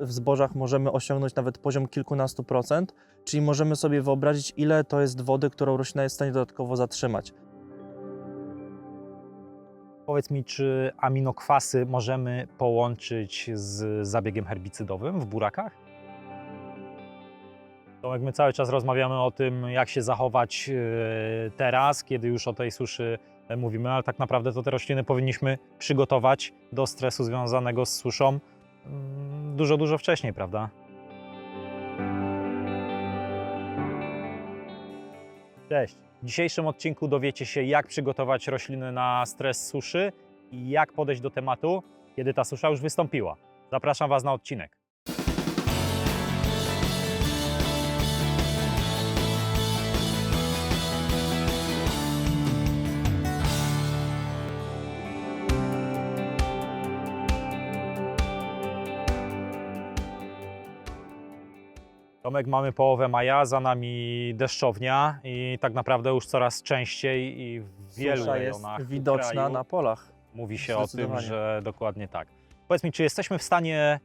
w zbożach możemy osiągnąć nawet poziom kilkunastu procent, czyli możemy sobie wyobrazić, ile to jest wody, którą roślina jest w stanie dodatkowo zatrzymać. Powiedz mi, czy aminokwasy możemy połączyć z zabiegiem herbicydowym w burakach? Tomek, my cały czas rozmawiamy o tym, jak się zachować e, teraz, kiedy już o tej suszy e, mówimy, ale tak naprawdę to te rośliny powinniśmy przygotować do stresu związanego z suszą dużo, dużo wcześniej, prawda? Cześć. W dzisiejszym odcinku dowiecie się, jak przygotować rośliny na stres suszy i jak podejść do tematu, kiedy ta susza już wystąpiła. Zapraszam Was na odcinek. Tomek, mamy połowę maja, za nami deszczownia i tak naprawdę już coraz częściej i w wielu Susza jest rejonach widoczna kraju na polach. mówi się o tym, Zdecydowanie. że dokładnie tak. Powiedz mi, czy jesteśmy w stanie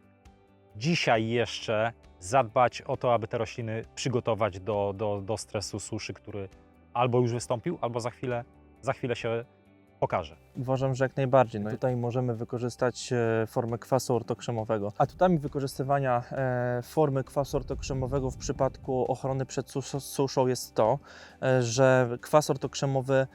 dzisiaj jeszcze zadbać o to, aby te rośliny przygotować do, do, do stresu suszy, który albo już wystąpił, albo za chwilę, za chwilę się pokaże. Uważam, że jak najbardziej. No tutaj możemy wykorzystać e, formę kwasu ortokrzemowego. Atutami wykorzystywania e, formy kwasu ortokrzemowego w przypadku ochrony przed sus- suszą jest to, e, że kwas ortokrzemowy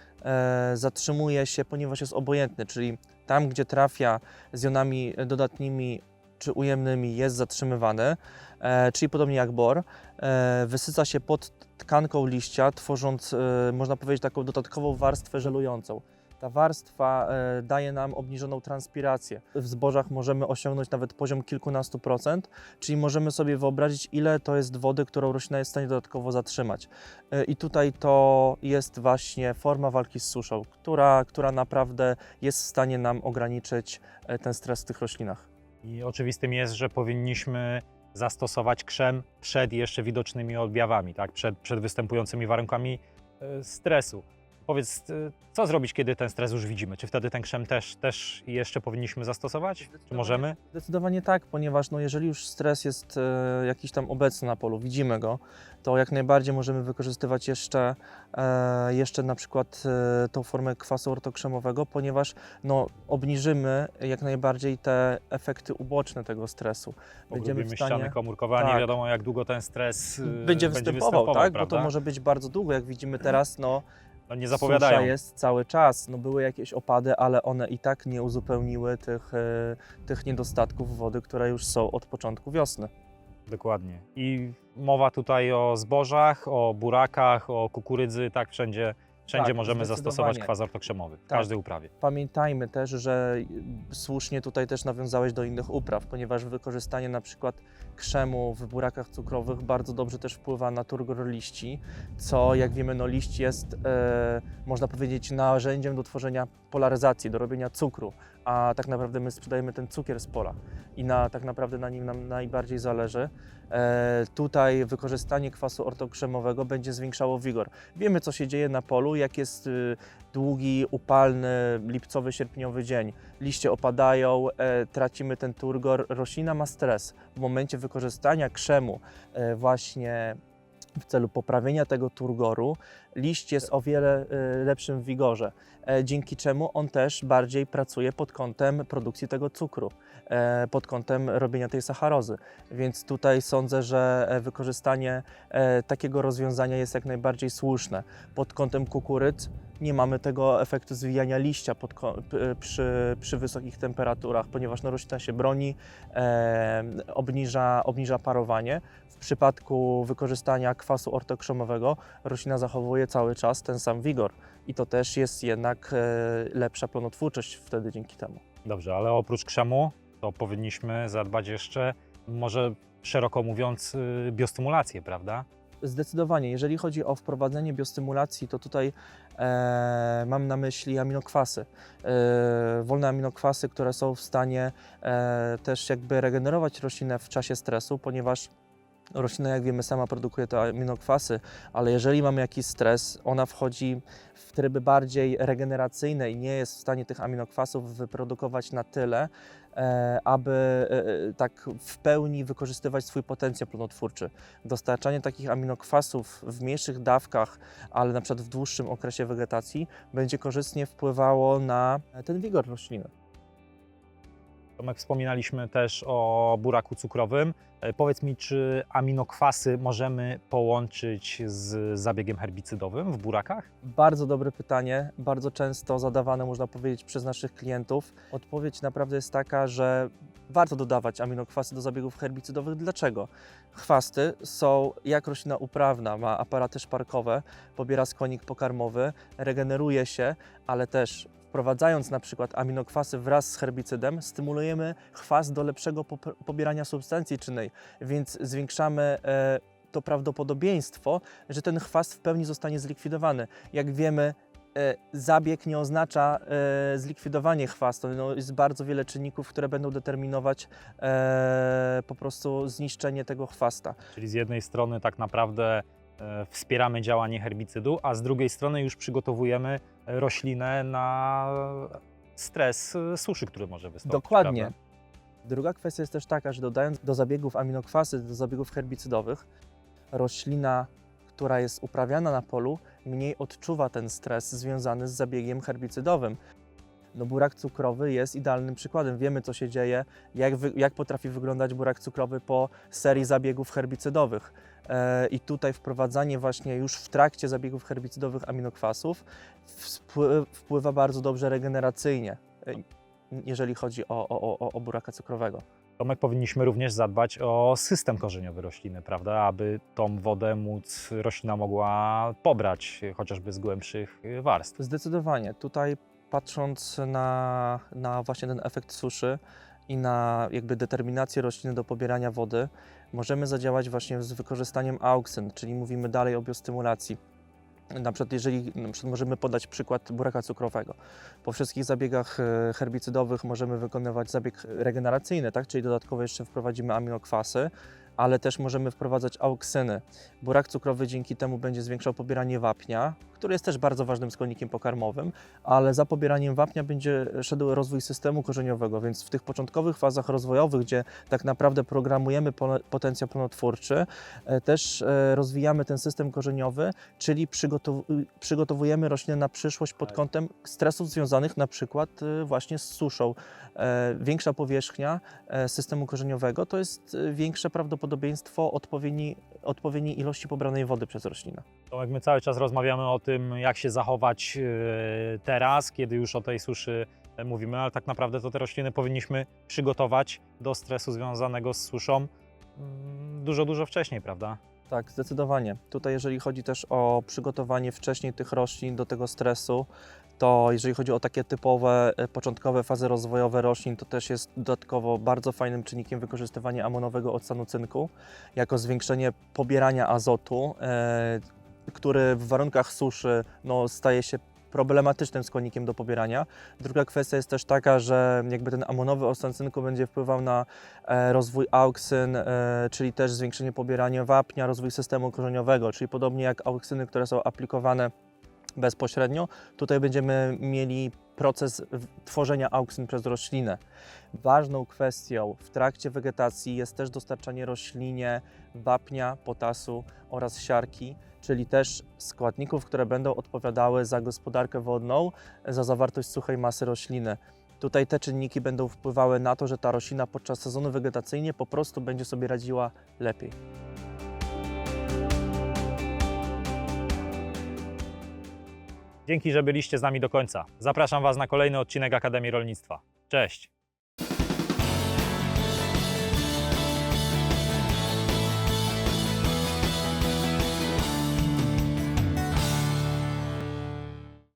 zatrzymuje się, ponieważ jest obojętny, czyli tam, gdzie trafia z jonami dodatnimi czy ujemnymi jest zatrzymywany, e, czyli podobnie jak bor, e, wysyca się pod tkanką liścia, tworząc, e, można powiedzieć, taką dodatkową warstwę żelującą. Ta warstwa e, daje nam obniżoną transpirację. W zbożach możemy osiągnąć nawet poziom kilkunastu procent, czyli możemy sobie wyobrazić, ile to jest wody, którą roślina jest w stanie dodatkowo zatrzymać. E, I tutaj to jest właśnie forma walki z suszą, która, która naprawdę jest w stanie nam ograniczyć e, ten stres w tych roślinach. I oczywistym jest, że powinniśmy zastosować krzem przed jeszcze widocznymi objawami, tak? przed, przed występującymi warunkami stresu. Powiedz, e, co zrobić, kiedy ten stres już widzimy? Czy wtedy ten krzem też, też jeszcze powinniśmy zastosować? Czy możemy? Zdecydowanie tak, ponieważ no, jeżeli już stres jest e, jakiś tam obecny na polu, widzimy go, to jak najbardziej możemy wykorzystywać jeszcze, e, jeszcze na przykład e, tą formę kwasu ortokrzemowego, ponieważ no, obniżymy jak najbardziej te efekty uboczne tego stresu. Będziemy w Pogrubimy stanie- ściany komórkowe, a nie tak. wiadomo jak długo ten stres e, Będzie występował, tak? Bo to może być bardzo długo, jak widzimy teraz, no no, nie susza zapowiadają. jest cały czas. No, były jakieś opady, ale one i tak nie uzupełniły tych, e, tych niedostatków wody, które już są od początku wiosny. Dokładnie. I mowa tutaj o zbożach, o burakach, o kukurydzy, tak wszędzie, wszędzie Tak, możemy zastosować kwas ortokrzemowy w Tak. każdej uprawie. Pamiętajmy też, że słusznie tutaj też nawiązałeś do innych upraw, ponieważ wykorzystanie na przykład krzemu w burakach cukrowych bardzo dobrze też wpływa na turgor liści, co jak wiemy, no liść jest, e, można powiedzieć, narzędziem do tworzenia polaryzacji, do robienia cukru, a tak naprawdę my sprzedajemy ten cukier z pola i na, tak naprawdę na nim nam najbardziej zależy. E, tutaj wykorzystanie kwasu ortokrzemowego będzie zwiększało wigor. Wiemy, co się dzieje na polu, jak jest y, długi, upalny, lipcowy, sierpniowy dzień. Liście opadają, e, tracimy ten turgor, roślina ma stres. W momencie wykorzystania krzemu e, właśnie w celu poprawienia tego turgoru, liść jest o wiele e, lepszym wigorze, e, dzięki czemu on też bardziej pracuje pod kątem produkcji tego cukru, e, pod kątem robienia tej sacharozy. Więc tutaj sądzę, że e, wykorzystanie takiego rozwiązania jest jak najbardziej słuszne. Pod kątem kukurydz nie mamy tego efektu zwijania liścia pod, p- przy, przy wysokich temperaturach, ponieważ no, roślina się broni, e, obniża, obniża parowanie. W przypadku wykorzystania kwasu ortokrzemowego roślina zachowuje cały czas ten sam wigor i to też jest jednak e, lepsza plonotwórczość wtedy dzięki temu. Dobrze, ale oprócz krzemu to powinniśmy zadbać jeszcze, może szeroko mówiąc, y, biostymulację, prawda? Zdecydowanie, jeżeli chodzi o wprowadzenie biostymulacji, to tutaj e, mam na myśli aminokwasy. E, wolne aminokwasy, które są w stanie e, też jakby regenerować roślinę w czasie stresu, ponieważ roślina, jak wiemy, sama produkuje te aminokwasy, ale jeżeli mamy jakiś stres, ona wchodzi w tryby bardziej regeneracyjne i nie jest w stanie tych aminokwasów wyprodukować na tyle, aby e, e, tak w pełni wykorzystywać swój potencjał plonotwórczy. Dostarczanie takich aminokwasów w mniejszych dawkach, ale na przykład w dłuższym okresie wegetacji będzie korzystnie wpływało na ten wigor rośliny. Tomek, wspominaliśmy też o buraku cukrowym. E, Powiedz mi, czy aminokwasy możemy połączyć z zabiegiem herbicydowym w burakach? Bardzo dobre pytanie, bardzo często zadawane, można powiedzieć, przez naszych klientów. Odpowiedź naprawdę jest taka, że warto dodawać aminokwasy do zabiegów herbicydowych. Dlaczego? Chwasty są, jak roślina uprawna, ma aparaty szparkowe, pobiera składnik pokarmowy, regeneruje się, ale też wprowadzając na przykład aminokwasy wraz z herbicydem, stymulujemy chwast do lepszego pobierania substancji czynnej, więc zwiększamy e, to prawdopodobieństwo, że ten chwast w pełni zostanie zlikwidowany. Jak wiemy, e, zabieg nie oznacza e, zlikwidowanie chwastu. No, jest bardzo wiele czynników, które będą determinować po prostu zniszczenie tego chwasta. Czyli z jednej strony tak naprawdę wspieramy działanie herbicydu, a z drugiej strony już przygotowujemy roślinę na stres e, suszy, który może wystąpić. Dokładnie. prawda? Druga kwestia jest też taka, że dodając do zabiegów aminokwasy, do zabiegów herbicydowych, roślina, która jest uprawiana na polu, mniej odczuwa ten stres związany z zabiegiem herbicydowym. No, burak cukrowy jest idealnym przykładem. Wiemy, co się dzieje, jak, wy, jak potrafi wyglądać burak cukrowy po serii zabiegów herbicydowych. E, I tutaj wprowadzanie właśnie już w trakcie zabiegów herbicydowych aminokwasów wpły- wpływa bardzo dobrze regeneracyjnie, e, jeżeli chodzi o, o, o, o buraka cukrowego. Tomek, powinniśmy również zadbać o system korzeniowy rośliny, prawda? Aby tą wodę móc roślina mogła pobrać chociażby z głębszych warstw. Zdecydowanie. Tutaj patrząc na, na właśnie ten efekt suszy i na jakby determinację rośliny do pobierania wody, możemy zadziałać właśnie z wykorzystaniem auksyn, czyli mówimy dalej o biostymulacji. Na przykład, jeżeli na przykład możemy podać przykład buraka cukrowego. Po wszystkich zabiegach e, herbicydowych możemy wykonywać zabieg regeneracyjny, tak? czyli dodatkowo jeszcze wprowadzimy aminokwasy, ale też możemy wprowadzać auksyny. Burak cukrowy dzięki temu będzie zwiększał pobieranie wapnia, który jest też bardzo ważnym składnikiem pokarmowym, ale za pobieraniem wapnia będzie szedł rozwój systemu korzeniowego, więc w tych początkowych fazach rozwojowych, gdzie tak naprawdę programujemy potencjał plonotwórczy, e, też e, rozwijamy ten system korzeniowy, czyli przygotow- przygotowujemy roślinę na przyszłość pod Tak. kątem stresów związanych na przykład e, właśnie z suszą. Większa powierzchnia systemu korzeniowego to jest większe prawdopodobieństwo odpowiedniej, odpowiedniej ilości pobranej wody przez roślinę. Tomek, my cały czas rozmawiamy o tym, jak się zachować e, teraz, kiedy już o tej suszy mówimy, ale tak naprawdę to te rośliny powinniśmy przygotować do stresu związanego z suszą mm, dużo, dużo wcześniej, prawda? Tak, zdecydowanie. Tutaj, jeżeli chodzi też o przygotowanie wcześniej tych roślin do tego stresu, to jeżeli chodzi o takie typowe, e, początkowe fazy rozwojowe roślin, to też jest dodatkowo bardzo fajnym czynnikiem wykorzystywanie amonowego ocanu cynku jako zwiększenie pobierania azotu, e, który w warunkach suszy no, staje się problematycznym składnikiem do pobierania. Druga kwestia jest też taka, że jakby ten amonowy ocan cynku będzie wpływał na e, rozwój auksyn, czyli też zwiększenie pobierania wapnia, rozwój systemu korzeniowego, czyli podobnie jak auksyny, które są aplikowane bezpośrednio, tutaj będziemy mieli proces tworzenia auksyn przez roślinę. Ważną kwestią w trakcie wegetacji jest też dostarczanie roślinie wapnia, potasu oraz siarki, czyli też składników, które będą odpowiadały za gospodarkę wodną, za zawartość suchej masy rośliny. Tutaj te czynniki będą wpływały na to, że ta roślina podczas sezonu wegetacyjnie po prostu będzie sobie radziła lepiej. Dzięki, że byliście z nami do końca. Zapraszam Was na kolejny odcinek Akademii Rolnictwa. Cześć!